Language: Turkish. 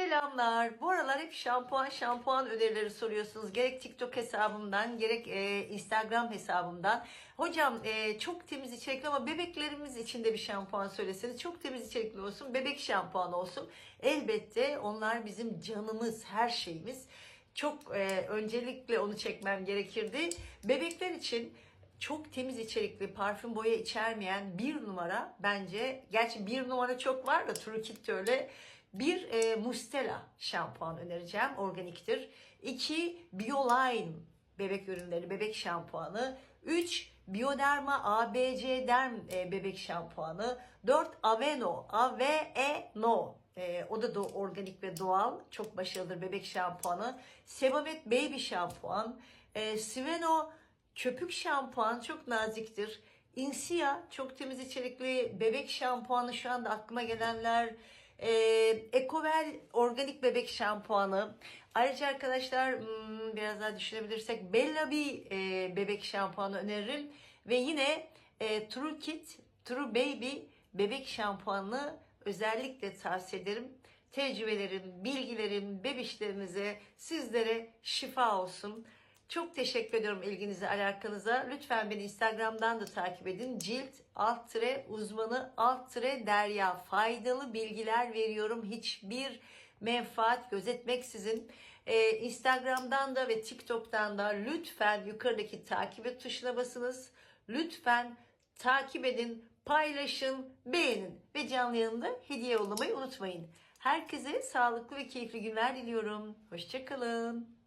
Selamlar. Bu aralar hep şampuan şampuan önerileri soruyorsunuz. Gerek TikTok hesabımdan gerek e, Instagram hesabımdan. Hocam e, çok temiz içerikli ama bebeklerimiz için de bir şampuan söyleseniz. Çok temiz içerikli olsun, bebek şampuanı olsun. Elbette onlar bizim canımız, her şeyimiz. Çok e, öncelikle onu çekmem gerekirdi. Bebekler için çok temiz içerikli parfüm boya içermeyen bir numara bence gerçi bir numara çok var da True Kit de öyle bir e, Mustela şampuan önereceğim organiktir. İki Bioline bebek ürünleri bebek şampuanı. Üç Bioderma ABC Derm e, bebek şampuanı. Dört Aveno A-V-E-No e, o da, da organik ve doğal. Çok başarılıdır bebek şampuanı. Sebamed Baby şampuan. E, Sveno köpük şampuan çok naziktir. Insia çok temiz içerikli bebek şampuanı şu anda aklıma gelenler. E, Ecovel organik bebek şampuanı. Ayrıca arkadaşlar hmm, biraz daha düşünebilirsek Bella Bee e, bebek şampuanı öneririm. Ve yine e, True Kit, True Baby bebek şampuanını özellikle tavsiye ederim. Tecrübelerim, bilgilerim bebişlerinize, sizlere şifa olsun. Çok teşekkür ediyorum ilginize, alakanıza. Lütfen beni Instagram'dan da takip edin. Cilt alt tire uzmanı alt tire derya. Faydalı bilgiler veriyorum. Hiçbir menfaat gözetmeksizin. Ee, Instagram'dan da ve TikTok'tan da lütfen yukarıdaki takip et tuşuna basınız. Lütfen takip edin, paylaşın, beğenin ve canlı yayında hediye yollamayı unutmayın. Herkese sağlıklı ve keyifli günler diliyorum. Hoşçakalın.